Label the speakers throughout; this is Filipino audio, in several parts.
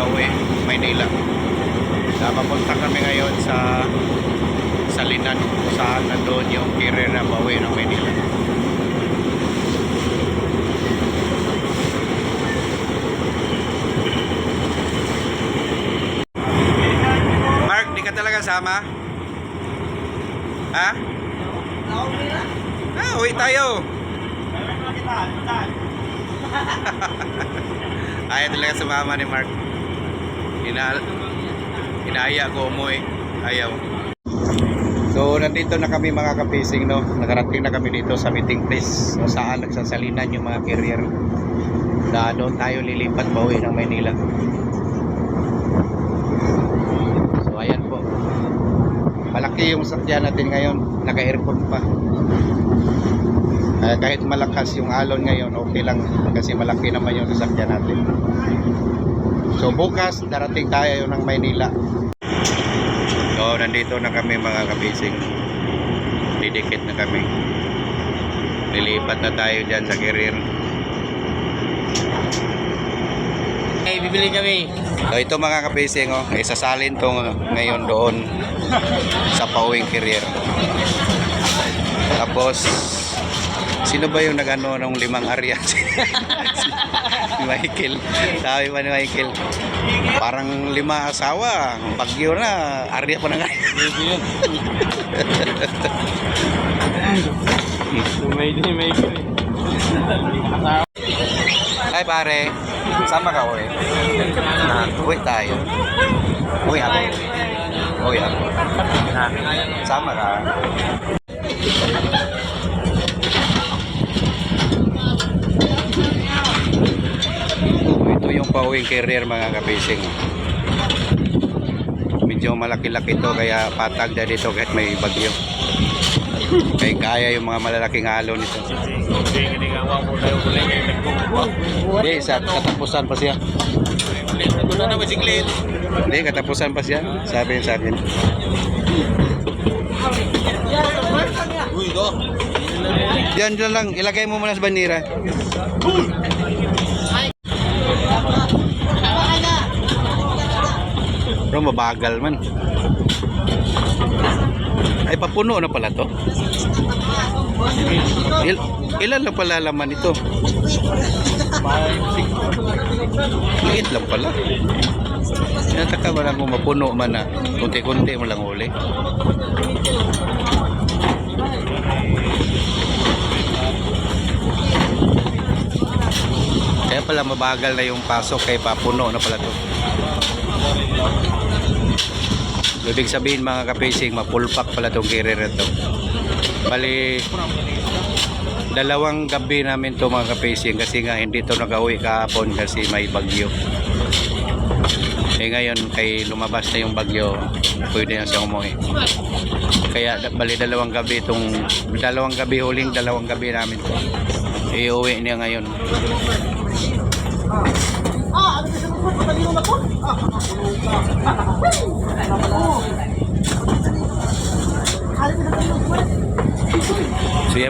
Speaker 1: ako ngayon sa uwi, Maynila. Uh, papunta kami ngayon sa Salinan kung saan nandun yung na bawi ng Maynila. Mark, di ka talaga sama? Ha? Ah, uwi tayo. Ayaw talaga sumama ni Mark. Ina inaaya ko umuwi. Ayaw. So, nandito na kami mga kapising, no? Nakarating na kami dito sa meeting place kung saan nagsasalinan yung mga carrier na doon tayo lilipat pauwi ng Maynila. So, ayan po. Malaki yung sakyan natin ngayon. Naka-aircon pa. Eh, kahit malakas yung alon ngayon, okay lang kasi malaki naman yung sasakyan natin. So bukas, darating tayo ng Maynila. So nandito na kami mga kabising. Didikit na kami. Lilipat na tayo dyan sa career.
Speaker 2: Eh, bibili kami.
Speaker 1: So ito mga kabising, oh, isasalin to ngayon doon sa pauwing career. Tapos, sino ba yung nagano ng limang arya? si Michael. Sabi pa ni Michael, parang lima asawa. Bagyo na, arya pa na ngayon.
Speaker 2: Pwede yun. may di may ko eh.
Speaker 1: Ay pare, sama ka uwi. Uwi tayo. Uwi ako. Uwi ako. Sama ka. Ito yung pauwing carrier mga kapising. Medyo malaki-laki to kaya patag na dito kahit may bagyo. Kaya kaya yung mga malalaking alon nito.
Speaker 2: Hindi,
Speaker 1: sa katapusan pa siya. Hindi, katapusan pa siya. Sabi sa akin. Diyan lang. Ilagay mo muna sa bandira. Pero mabagal man. Ay, papuno na pala to. Il ilan lang pala laman ito? Liit lang pala. Nataka ba lang kung mapuno man na. Kunti-kunti mo lang uli. Kaya pala mabagal na yung pasok kay papuno na pala to. Ibig sabihin mga kapacing, mapulpak pala tong carrier na to. Bali, dalawang gabi namin to mga kapacing kasi nga hindi to nag-uwi kahapon kasi may bagyo. Eh ngayon kay lumabas na yung bagyo, pwede na siyang umuwi. Kaya bali dalawang gabi itong dalawang gabi huling dalawang gabi namin to. Iuwi niya ngayon. So yan,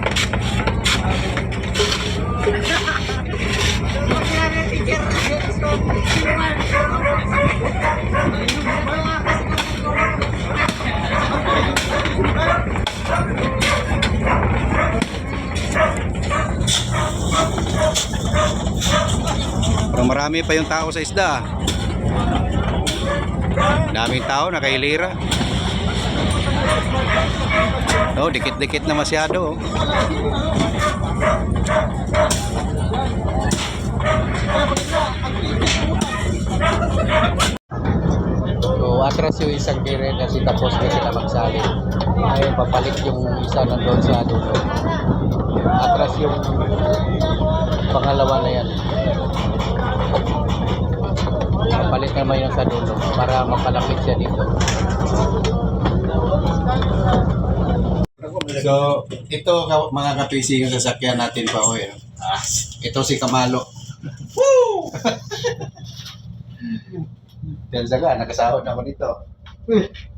Speaker 1: Pero marami pa yung tao sa isda. Daming tao, nakailira. Oh, dikit-dikit na masyado. oh. So, Atras yung isang kire kasi tapos na sila magsalin. Ngayon, papalit yung isa nandun sa dulo. Atras yung pangalawa na yan. Papalit naman yung sa dulo para mapalapit siya dito. So, ito ka- mga kapisi yung sasakyan natin pa ho. eh. Ito si Kamalo. Woo! Dahil saga, nakasahod ako nito.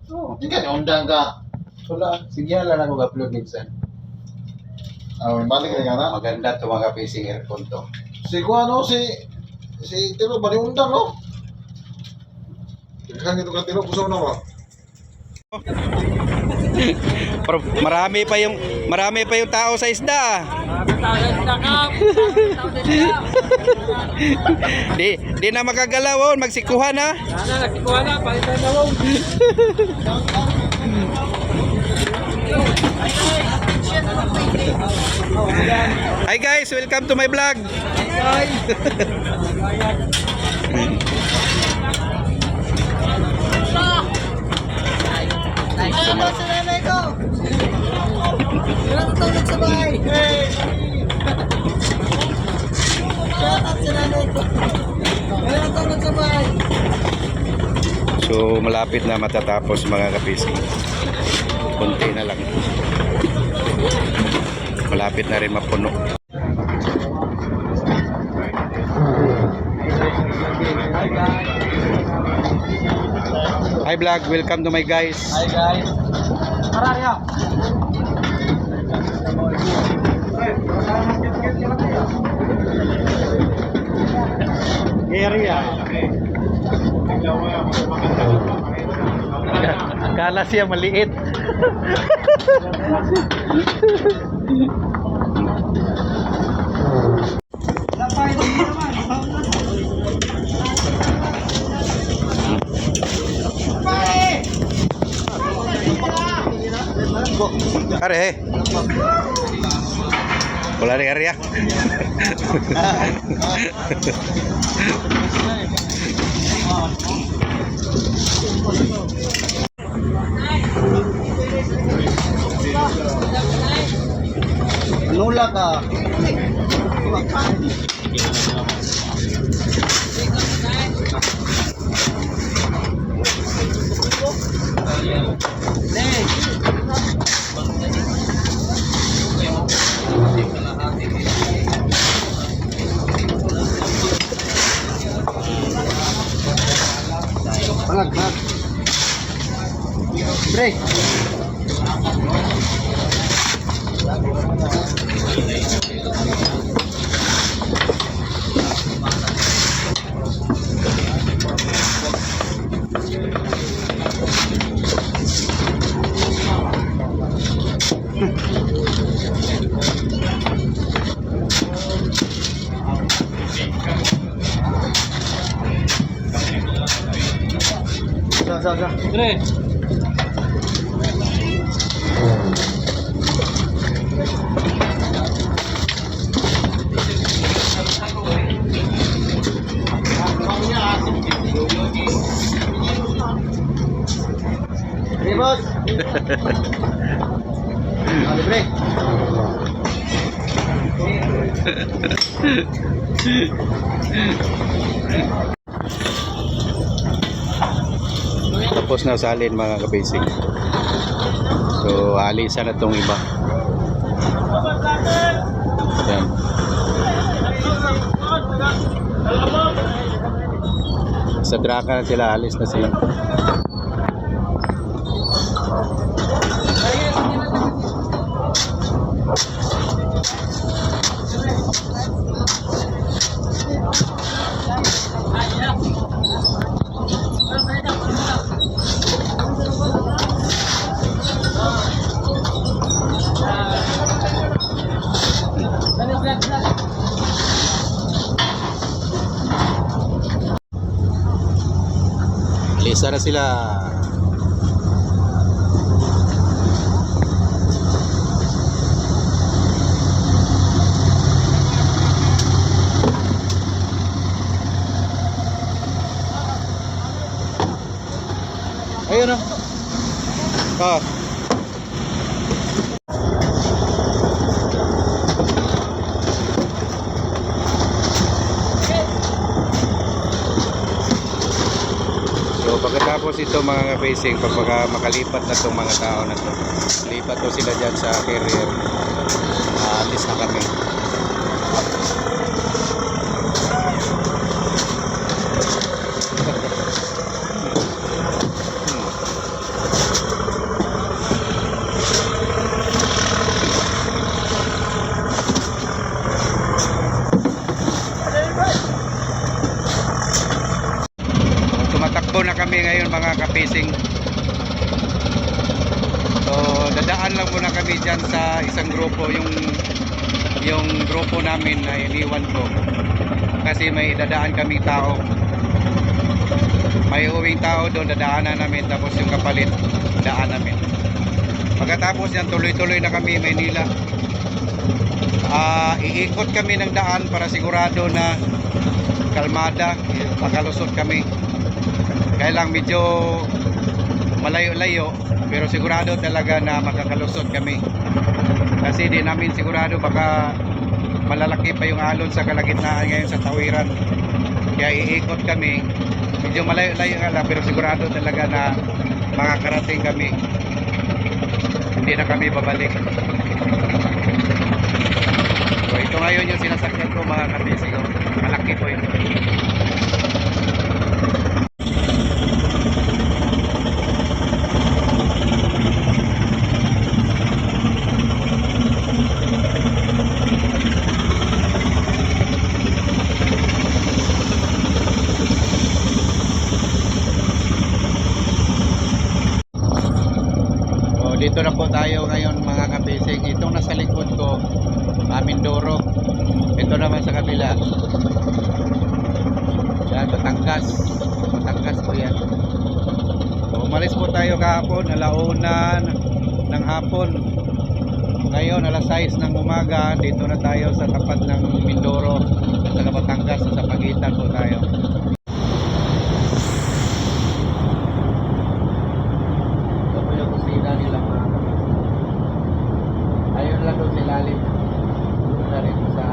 Speaker 1: Oh,
Speaker 3: Hindi ka undang ka.
Speaker 1: wala. Sige lang ako upload minsan.
Speaker 3: Ah, balik ka nga na.
Speaker 1: Maganda ito mga kapisi aircon to.
Speaker 3: Si Kuano, si... Si Tiro, bali undang, no? Kan itu kan Tiro, puso na ba?
Speaker 1: Pero marami pa yung marami pa yung tao sa isda. di di na makagalaw, magsikuhan ha. Hi guys, welcome to my vlog.
Speaker 4: Ano sa nanay ko? Wala tutulog sa bahay. Shout out sa nanay ko. Wala tutulog sa bahay.
Speaker 1: So malapit na matatapos mga kapising. Kunti na lang. Malapit na rin mapuno. Hi vlog, welcome to my guys.
Speaker 4: Hi guys. Maraya.
Speaker 1: Area. Akala siya maliit. Are he. Wala rin area.
Speaker 3: 올라가.
Speaker 1: Tapos na salin mga kabasic. So, alisan na tong iba. Sa draka na sila, alis na sila. sila ayun o oh. Ah. Ka-facing, pag maka- makalipat na itong mga tao na to, lipat to sila dyan sa carrier. Uh, alis na kami. Tumatakbo na kami ngayon mga kapising. So, dadaan lang muna kami dyan sa isang grupo, yung yung grupo namin na iniwan ko. Kasi may dadaan kaming tao. May uwing tao doon, dadaanan namin, tapos yung kapalit, daan namin. Pagkatapos yan, tuloy-tuloy na kami Maynila. Ah, iikot kami ng daan para sigurado na kalmada, makalusot kami. Kaya lang medyo malayo-layo pero sigurado talaga na makakalusot kami. Kasi di namin sigurado baka malalaki pa yung alon sa kalagitnaan ngayon sa tawiran. Kaya iikot kami. Medyo malayo-layo nga lang pero sigurado talaga na makakarating kami. Hindi na kami babalik. So ito ngayon yung sinasakyan ko mga kabisig. Malaki po ito. Dito na po tayo ngayon mga kabisig. Itong nasa likod ko, Amindoro. Ito naman sa kabila. Yan, Batangas. Batangas po yan. Umalis po tayo kahapon, alauna ng hapon. Ngayon, alas 6 ng umaga, dito na tayo sa tapat ng Mindoro sa Batangas, sa pagitan po tayo. Ito po yung kusina nila mga kapatid. Ayun lang doon sa ilalim. Doon na rin sa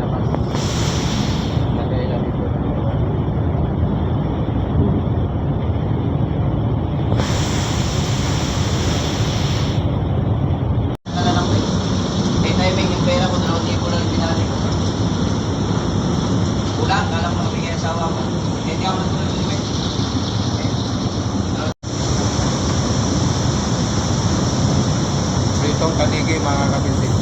Speaker 1: labas. Lagay lang dito ng iwan.
Speaker 4: Kala lang may. Hindi tayo may yung pera ko, dalawang libo na lang binali ko. Wala, kala mo mabigay ang asawa ko. Hindi ako natulog ng limit.
Speaker 1: Pritong kaligi mga kapatid.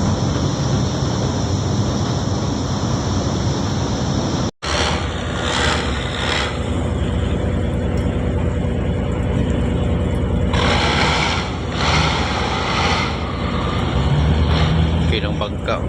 Speaker 1: Pinong bangka.